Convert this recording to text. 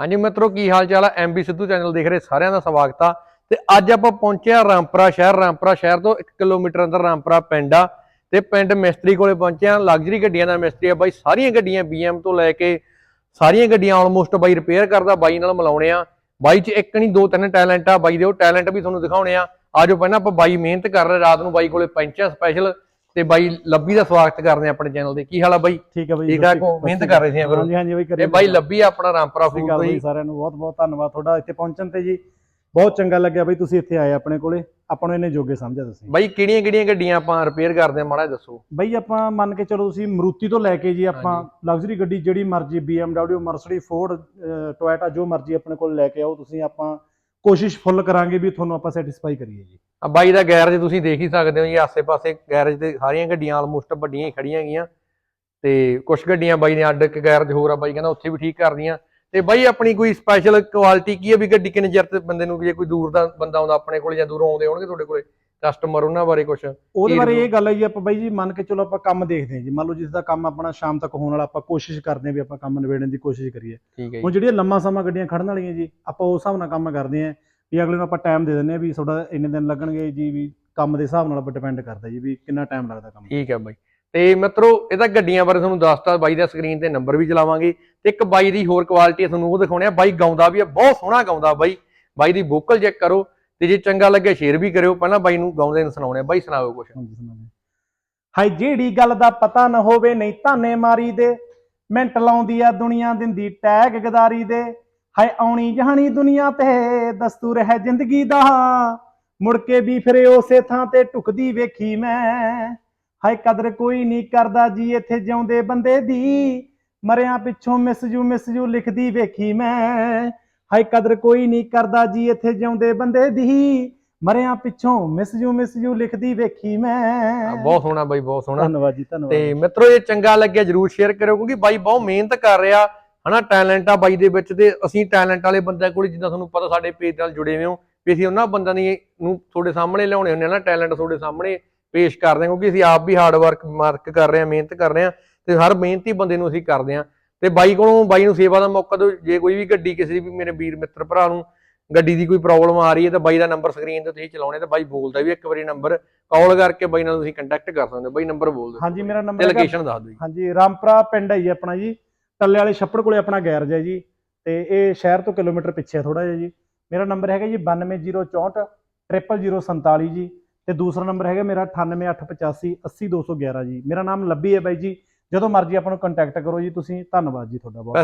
ਹਾਂਜੀ ਮਿੱਤਰੋ, ਕੀ ਹਾਲ ਚਾਲ ਆ ਐਮਬੀ ਸਿੱਧੂ ਚੈਨਲ ਦੇਖ ਰਹੇ ਸਾਰਿਆਂ ਦਾ ਸਵਾਗਤ ਆ। ਤੇ ਅੱਜ ਆਪਾਂ ਪਹੁੰਚੇ ਆ ਰਾਮਪੁਰਾ ਸ਼ਹਿਰ। ਰਾਮਪੁਰਾ ਸ਼ਹਿਰ ਤੋਂ 1 ਕਿਲੋਮੀਟਰ ਅੰਦਰ ਰਾਮਪੁਰਾ ਪਿੰਡ ਆ। ਤੇ ਪਿੰਡ ਮਿਸਤਰੀ ਕੋਲੇ ਪਹੁੰਚੇ ਆ। ਲਗਜ਼ਰੀ ਗੱਡੀਆਂ ਦਾ ਮਿਸਤਰੀ ਆ ਬਾਈ। ਸਾਰੀਆਂ ਗੱਡੀਆਂ BM ਤੋਂ ਲੈ ਕੇ ਸਾਰੀਆਂ ਗੱਡੀਆਂ ਆਲਮੋਸਟ ਬਾਈ ਰਿਪੇਅਰ ਕਰਦਾ, ਬਾਈ ਨਾਲ ਮਿਲਾਉਣੇ ਆ। ਬਾਈ 'ਚ ਇੱਕ ਨਹੀਂ, ਦੋ ਤਿੰਨ ਟੈਲੈਂਟ ਆ। ਬਾਈ ਦੇ ਉਹ ਟੈਲੈਂਟ ਵੀ ਤੁਹਾਨੂੰ ਦਿਖਾਉਣੇ ਆ। ਆਜੋ ਪਹਿਲਾਂ ਆਪਾਂ ਬਾਈ ਮਿਹਨਤ ਕਰ ਰਹੇ ਰਾਤ ਨੂੰ ਬਾਈ ਕੋਲੇ ਪਹੁੰਚਿਆ ਸਪੈਸ਼ਲ ਤੇ ਬਾਈ ਲੱਭੀ ਦਾ ਸਵਾਗਤ ਕਰਦੇ ਆ ਆਪਣੇ ਚੈਨਲ ਤੇ। ਕੀ ਹਾਲ ਆ ਬਾਈ? ਠੀਕ ਹੈ ਬਾਈ ਠੀਕ ਠਾਕ ਹੋ? ਮਿਹਨਤ ਕਰ ਰਹੇ ਸੀ ਫਿਰ। ਹਾਂਜੀ ਹਾਂਜੀ ਬਾਈ ਕਰੀਏ ਇਹ ਬਾਈ ਲੱਭੀ ਆ ਆਪਣਾ ਰਾਮਪੁਰਾ ਫੂਡ ਤੋਂ ਜੀ। ਸਾਰਿਆਂ ਨੂੰ ਬਹੁਤ ਬਹੁਤ ਧੰਨਵਾਦ ਤੁਹਾਡਾ ਇੱਥੇ ਪਹੁੰਚਣ ਤੇ ਜੀ। ਬਹੁਤ ਚੰਗਾ ਲੱਗਿਆ ਬਾਈ ਤੁਸੀਂ ਇੱਥੇ ਆਏ ਆਪਣੇ ਕੋਲੇ। ਆਪਾਂ ਨੂੰ ਇਹਨੇ ਜੋਗੇ ਸਮਝਿਆ ਤੁਸੀਂ। ਬਾਈ ਕਿਹੜੀਆਂ ਕਿਹੜੀਆਂ ਗੱਡੀਆਂ ਆਪਾਂ ਰਿਪੇਅਰ ਕਰਦੇ ਆ ਮਾੜਾ ਦੱਸੋ? ਬਾਈ ਆਪਾਂ ਮੰਨ ਕੇ ਚਲੋ ਤੁਸੀਂ ਮਰੂਤੀ ਤੋਂ ਲੈ ਕੇ ਜੀ ਆਪਾਂ ਲਗਜ਼ਰੀ ਗੱਡੀ ਜਿਹੜੀ ਮਰਜ਼ੀ BMW ਮਰਸਡੀ ਫੋਰਡ ਟੋਇਟਾ ਜੋ ਮਰਜ਼ੀ ਆਪਣੇ ਕੋਲ ਲੈ ਕੇ ਆਓ ਤੁਸੀਂ ਆਪਾਂ ਕੋਸ਼ਿਸ਼ ਫੁੱਲ ਕਰਾਂਗੇ ਵੀ ਤੁਹਾਨੂੰ ਆਪਾਂ ਸੈਟੀਸਫਾਈ ਕਰੀਏ ਜੀ। ਆ ਬਾਈ ਦਾ ਗੈਰੇਜ ਤੁਸੀਂ ਦੇਖ ਹੀ ਸਕਦੇ ਹੋ ਜੀ, ਆਸੇ-ਪਾਸੇ ਗੈਰੇਜ ਤੇ ਸਾਰੀਆਂ ਗੱਡੀਆਂ ਆਲਮੋਸਟ ਵੱਡੀਆਂ ਹੀ ਖੜੀਆਂ ਗਈਆਂ। ਤੇ ਕੁਝ ਗੱਡੀਆਂ ਬਾਈ ਨੇ ਅੱਡ ਇੱਕ ਗੈਰੇਜ ਹੋਰ ਆ ਬਾਈ ਕਹਿੰਦਾ ਉੱਥੇ ਵੀ ਠੀਕ ਕਰਦੀਆਂ ਤੇ ਬਾਈ ਆਪਣੀ ਕੋਈ ਸਪੈਸ਼ਲ ਕੁਆਲਿਟੀ ਕੀ ਹੈ ਵੀ ਗੱਡੀ ਕਿੰਨੇ ਚਿਰ ਤੇ ਬੰਦੇ ਨੂੰ ਜੇ ਕੋਈ ਦੂਰ ਦਾ ਬੰਦਾ ਆਉਂਦਾ, ਆਪਣੇ ਕੋਲ ਜਾਂ ਦੂਰੋਂ ਆਉਂਦੇ ਹੋਣਗੇ ਤੁਹਾਡੇ ਕੋਲੇ? ਕਸਟਮਰ ਉਹਨਾਂ ਬਾਰੇ ਕੁਝ ਉਹਦੇ ਬਾਰੇ? ਇਹ ਗੱਲ ਹੈ ਜੀ ਆਪਾਂ ਬਾਈ ਜੀ ਮੰਨ ਕੇ ਚਲੋ ਆਪਾਂ ਕੰਮ ਦੇਖਦੇ ਹਾਂ ਜੀ। ਮੰਨ ਲਓ ਜਿਸ ਦਾ ਕੰਮ ਆਪਣਾ ਸ਼ਾਮ ਤੱਕ ਹੋਣ ਵਾਲਾ ਆਪਾਂ ਕੋਸ਼ਿਸ਼ ਕਰਦੇ ਹਾਂ ਵੀ ਆਪਾਂ ਕੰਮ ਨਿਬੇੜਨ ਦੀ ਕੋਸ਼ਿਸ਼ ਕਰੀਏ। ਹੈ ਹੁਣ ਜਿਹੜੀਆਂ ਲੰਮਾ ਸਮਾਂ ਗੱਡੀਆਂ ਖੜਨ ਵਾਲੀਆਂ ਜੀ ਆਪਾਂ ਉਸ ਹਿਸਾਬ ਨਾਲ ਕੰਮ ਕਰਦੇ ਆਂ ਵੀ ਅਗਲੇ ਨੂੰ ਆਪਾਂ ਟਾਈਮ ਦੇ ਦਿੰਦੇ ਆ ਵੀ ਤੁਹਾਡਾ ਇੰਨੇ ਦਿਨ ਲੱਗਣਗੇ ਜੀ ਵੀ ਕੰਮ ਦੇ ਹਿਸਾਬ ਨਾਲ ਆਪਾਂ ਡਿਪੈਂਡ ਕਰਦਾ ਜੀ ਵੀ ਕਿੰਨਾ ਟਾਈਮ ਲੱਗਦਾ ਕੰਮ ਠੀਕ ਹੈ ਬਾਈ। ਤੇ ਮਿੱਤਰੋ ਇਹਦਾ ਗੱਡੀਆਂ ਬਾਰੇ ਤੁਹਾਨੂੰ ਦੱਸਤਾ ਬਾਈ ਦਾ ਸਕਰੀਨ ਤੇ ਨੰਬਰ ਵੀ ਚਲਾਵਾਂਗੇ। ਤੇ ਇੱਕ ਬਾਈ ਦੀ ਹੋਰ ਕੁਆਲਿਟੀ ਤੁਹਾਨੂੰ ਉਹ ਦਿਖਾਉਣੇ ਆ। ਬਾਈ ਗਾਉਂਦਾ ਵੀ ਆ ਬਹੁਤ ਸੋਹਣਾ ਗਾਉਂਦਾ ਬਾਈ। ਬਾਈ ਦੀ ਵੋਕਲ ਚੈੱਕ ਕਰੋ। ਤੇ ਜੇ ਚੰਗਾ ਲੱਗੇ ਸ਼ੇਅਰ ਵੀ ਕਰਿਓ, ਪਹਿਲਾਂ ਬਾਈ ਨੂੰ ਗਾਉਂਦੇ ਨੂੰ ਸੁਣਾਉਣੇ ਬਾਈ ਸੁਣਾਓ ਕੁਝ ਹਾਂਜੀ, ਸੁਣਾਉਂਦੇ ਹਾਈ ਜਿਹੜੀ ਗੱਲ ਦਾ ਪਤਾ ਨਾ ਹੋਵੇ, ਨਹੀਂ ਤਾਨੇ ਮਾਰੀ ਦੇ। ਮਿੰਟ ਲਾਉਂਦੀ ਆ ਦੁਨੀਆ, ਦਿੰਦੀ ਟੈਗ ਗਦਾਰੀ ਦੇ। ਹਾਏ, ਆਉਣੀ ਜਹਾਨੀ ਦੁਨੀਆ ਤੇ ਦਸਤੂਰ ਹੈ ਜ਼ਿੰਦਗੀ ਦਾ। ਮੁੜ ਕੇ ਵੀ ਫਿਰ ਉਸੇ ਥਾਂ ਤੇ ਟੁਕਦੀ ਵੇਖੀ ਮੈਂ। ਹਾਏ, ਕਦਰ ਕੋਈ ਨਹੀਂ ਕਰਦਾ ਜੀ ਇੱਥੇ ਜਿਉਂਦੇ ਬੰਦੇ ਦੀ। ਮਰਿਆਂ ਪਿੱਛੋਂ ਮਿਸ ਜੂ ਮਿਸ ਜੂ ਲਿਖਦੀ ਵੇਖੀ ਮੈਂ। ਹਾਏ ਕਦਰ ਕੋਈ ਨਹੀਂ ਕਰਦਾ ਜੀ ਇੱਥੇ ਜਿਉਂਦੇ ਬੰਦੇ ਦੀ। ਮਰਿਆਂ ਪਿੱਛੋਂ ਮਿਸ ਜੂ ਮਿਸ ਜੂ ਲਿਖਦੀ ਵੇਖੀ ਮੈਂ। ਬਹੁਤ ਸੋਹਣਾ ਬਾਈ ਬਹੁਤ ਸੋਹਣਾ। ਧੰਨਵਾਦ ਜੀ ਧੰਨਵਾਦ। ਤੇ ਮਿੱਤਰੋ ਇਹ ਚੰਗਾ ਲੱਗਿਆ ਜਰੂਰ ਸ਼ੇਅਰ ਕਰਿਓ ਕਿਉਂਕਿ ਬਾਈ ਬਹੁਤ ਮਿਹਨਤ ਕਰ ਰਿਹਾ। ਹਨਾ ਟੈਲੈਂਟ ਆ ਬਾਈ ਦੇ ਵਿੱਚ ਤੇ ਅਸੀਂ ਟੈਲੈਂਟ ਵਾਲੇ ਬੰਦਿਆਂ ਕੋਲ ਜਿੱਦਾਂ ਤੁਹਾਨੂੰ ਪਤਾ ਸਾਡੇ ਪੇਜ ਨਾਲ ਜੁੜੇ ਹੋਏ ਹੋ। ਵੀ ਅਸੀਂ ਉਹਨਾਂ ਬੰਦਿਆਂ ਦੀ ਨੂੰ ਤੁਹਾਡੇ ਸਾਹਮਣੇ ਲਿਆਉਣੇ ਹੁੰਦੇ ਆ ਨਾ ਟੈਲੈਂਟ ਤੁਹਾਡੇ ਸਾਹਮਣੇ ਪੇਸ਼ ਕਰਦੇ ਹਾਂ ਕਿਉਂਕਿ ਅਸੀਂ ਆਪ ਵੀ ਹਾਰਡ ਵਰਕ ਮਾਰਕ ਕਰ ਰਹੇ ਹਾਂ ਮਿਹਨਤ ਕਰ ਰਹੇ ਹਾਂ। ਤੇ ਹਰ ਮਿਹਨਤੀ ਬੰਦੇ ਨੂੰ ਅਸੀਂ ਕਰਦੇ ਹਾਂ। ਤੇ ਬਾਈ ਕੋਲੋਂ ਬਾਈ ਨੂੰ ਸੇਵਾ ਦਾ ਮੌਕਾ ਦਿਓ ਜੇ ਕੋਈ ਵੀ ਗੱਡੀ ਕਿਸੇ ਦੀ ਵੀ ਮੇਰੇ ਵੀਰ ਮਿੱਤਰ ਭਰਾ ਨੂੰ ਗੱਡੀ ਦੀ ਕੋਈ ਪ੍ਰੋਬਲਮ ਆ ਰਹੀ ਹੈ ਤਾਂ ਬਾਈ ਦਾ ਨੰਬਰ ਸਕਰੀਨ ਤੇ ਤੁਸੀਂ ਚਲਾਉਣੇ ਤੇ ਬਾਈ ਬੋਲਦਾ ਵੀ ਇੱਕ ਵਾਰੀ ਨੰਬਰ ਕਾਲ ਕਰਕੇ ਬਾਈ ਨਾਲ ਤੁਸੀਂ ਕੰਟੈਕਟ ਕਰ ਸਕਦੇ ਹੋ। ਬਾਈ ਨੰਬਰ ਬੋਲ ਦਿਓ। ਹਾਂਜੀ ਮੇਰਾ ਨੰਬਰ ਲੋਕੇਸ਼ਨ ਦੱਸ ਦਿਓ ਜੀ। ਹਾਂਜੀ ਰਾਮਪੁਰਾ ਪਿੰਡ ਹੈ ਜੀ ਆਪਣਾ ਜੀ। ਟੱਲੇ ਵਾਲੇ ਛੱਪੜ ਕੋਲੇ ਆਪਣਾ ਗੈਰਜ ਹੈ ਜੀ। ਤੇ ਇਹ ਸ਼ਹਿਰ ਤੋਂ ਕਿਲੋਮੀਟਰ ਪਿੱਛੇ ਹੈ ਥੋੜਾ ਜਿਹਾ ਜੀ। ਮੇਰਾ ਨੰਬਰ ਹੈਗਾ ਜੀ 92064 00047 ਜੀ। ਤੇ ਦੂਸਰਾ ਨੰਬਰ ਹੈਗਾ ਮੇਰਾ 98885 80211 ਜੀ। ਮੇਰਾ ਨਾਮ ਲੱਭੀ ਹੈ ਬਾਈ ਜੀ। ਜਦੋਂ ਮਰਜ਼ੀ ਆਪਾਂ ਨੂੰ ਕੰਟੈਕਟ ਕਰੋ ਜੀ ਤੁਸੀਂ ਧੰਨਵਾਦ ਜੀ ਤੁਹਾਡਾ ਬਹੁਤ।